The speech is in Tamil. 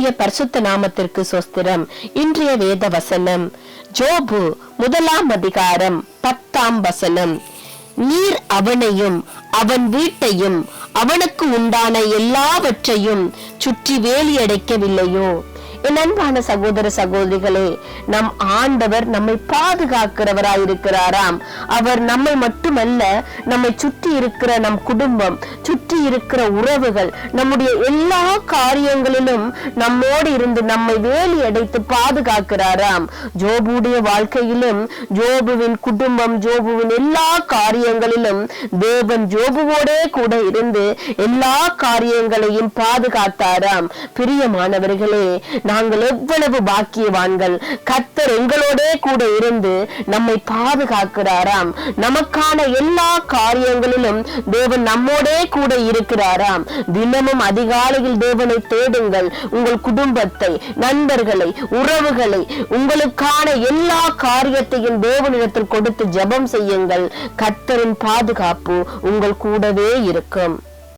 கர்த்தருடைய பரிசுத்த நாமத்திற்கு சொஸ்திரம் இன்றைய வேத வசனம் ஜோபு முதலாம் அதிகாரம் பத்தாம் வசனம். நீர் அவனையும் அவன் வீட்டையும் அவனுக்கு உண்டான எல்லாவற்றையும் சுற்றி வேலி அடைக்கவில்லையோ என் அன்பான சகோதர சகோதரிகளே நம் ஆண்டவர் நம்மை பாதுகாக்கிறவராய் இருக்கிறாராம். அவர் நம்மை மட்டுமல்ல நம்மை சுற்றி இருக்கிற நம் குடும்பம் சுற்றி இருக்கிற உறவுகள் நம்முடைய எல்லா காரியங்களிலும் நம்மோடு இருந்து நம்மை வேலி அடைத்து பாதுகாக்கிறாராம். ஜோபுடைய வாழ்க்கையிலும் ஜோபுவின் குடும்பம் ஜோபுவின் எல்லா காரியங்களிலும் தேவன் ஜோபுவோடே கூட இருந்து எல்லா காரியங்களையும் பாதுகாத்தாராம். பிரியமானவர்களே நாங்கள் எவ்வளவு பாக்கியவான்கள்? கத்தர் எங்களோடே கூட இருந்து நம்மை பாதுகாக்கிறாராம். நமக்கான எல்லா காரியங்களிலும் தேவன் நம்மோடே கூட இருக்கிறாராம். தினமும் அதிகாலையில் தேவனை தேடுங்கள். உங்கள் குடும்பத்தை நண்பர்களை உறவுகளை உங்களுக்கான எல்லா காரியத்தையும் தேவனிடத்தில் கொடுத்து ஜெபம் செய்யுங்கள். கத்தரின் பாதுகாப்பு உங்கள் கூடவே இருக்கும்.